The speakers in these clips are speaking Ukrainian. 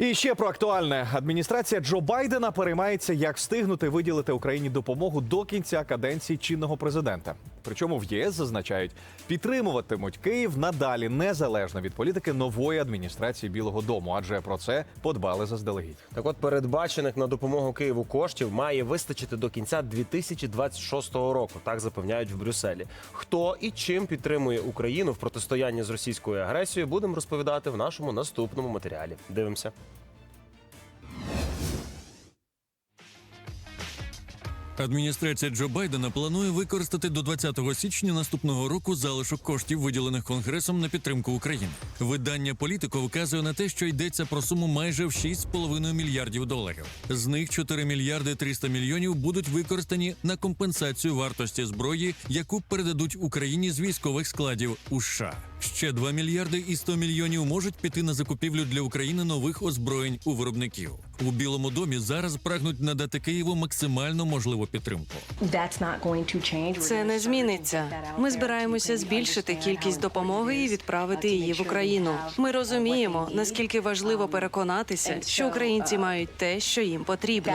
І ще про актуальне. Адміністрація Джо Байдена переймається, як встигнути виділити Україні допомогу до кінця каденції чинного президента. Причому в ЄС зазначають, підтримуватимуть Київ надалі незалежно від політики нової адміністрації Білого Дому, адже про це подбали заздалегідь. Так от передбачених на допомогу Києву коштів має вистачити до кінця 2026 року. Так запевняють в Брюсселі. Хто і чим підтримує Україну в протистоянні з російською агресією, будемо розповідати в нашому наступному матеріалі. Дивимося. Адміністрація Джо Байдена планує використати до 20 січня наступного року залишок коштів, виділених конгресом на підтримку України. Видання політико вказує на те, що йдеться про суму майже в 6,5 мільярдів доларів. З них 4 мільярди 300 мільйонів будуть використані на компенсацію вартості зброї, яку передадуть Україні з військових складів у США. Ще 2 мільярди і 100 мільйонів можуть піти на закупівлю для України нових озброєнь у виробників. У Білому домі зараз прагнуть надати Києву максимально можливу підтримку. Це не зміниться. Ми збираємося збільшити кількість допомоги і відправити її в Україну. Ми розуміємо, наскільки важливо переконатися, що українці мають те, що їм потрібно.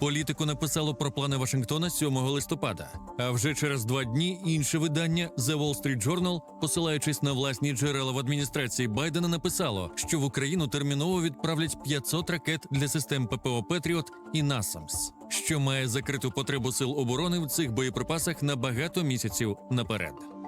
Політику написало про плани Вашингтона 7 листопада. А вже через два дні інше видання The Wall Street Journal, посилаючись на власні джерела в адміністрації Байдена, написало, що в Україну терміново відправлять 500 ракет для систем ППО Петріот і Насамс, що має закриту потребу сил оборони в цих боєприпасах на багато місяців наперед.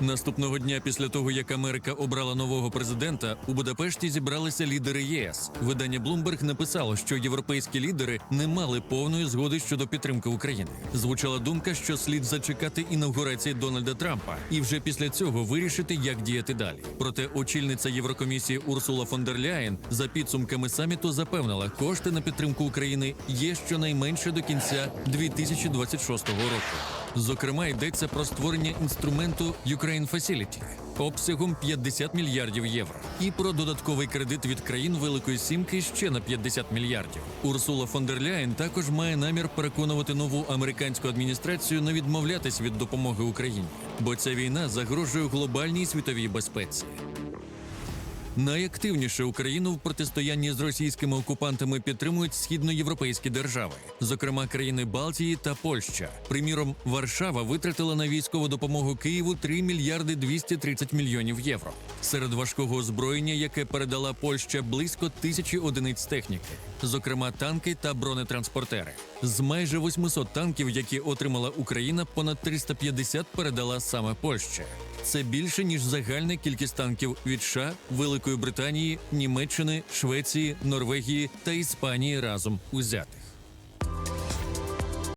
Наступного дня, після того як Америка обрала нового президента, у Будапешті зібралися лідери ЄС. Видання Bloomberg написало, що європейські лідери не мали повної згоди щодо підтримки України. Звучала думка, що слід зачекати інавгурації Дональда Трампа і вже після цього вирішити, як діяти далі. Проте очільниця Єврокомісії Урсула фон дер Ляєн за підсумками саміту запевнила, кошти на підтримку України є щонайменше до кінця 2026 року. Зокрема, йдеться про створення інструменту Ukraine Facility обсягом 50 мільярдів євро, і про додатковий кредит від країн Великої Сімки ще на 50 мільярдів. Урсула фон дер Ляєн також має намір переконувати нову американську адміністрацію не відмовлятись від допомоги Україні, бо ця війна загрожує глобальній світовій безпеці. Найактивніше Україну в протистоянні з російськими окупантами підтримують східноєвропейські держави, зокрема країни Балтії та Польща. Приміром, Варшава витратила на військову допомогу Києву 3 мільярди 230 мільйонів євро. Серед важкого озброєння, яке передала Польща, близько тисячі одиниць техніки, зокрема танки та бронетранспортери. З майже 800 танків, які отримала Україна, понад 350 передала саме Польща. Це більше ніж загальна кількість танків від США, Великої Британії, Німеччини, Швеції, Норвегії та Іспанії разом узятих.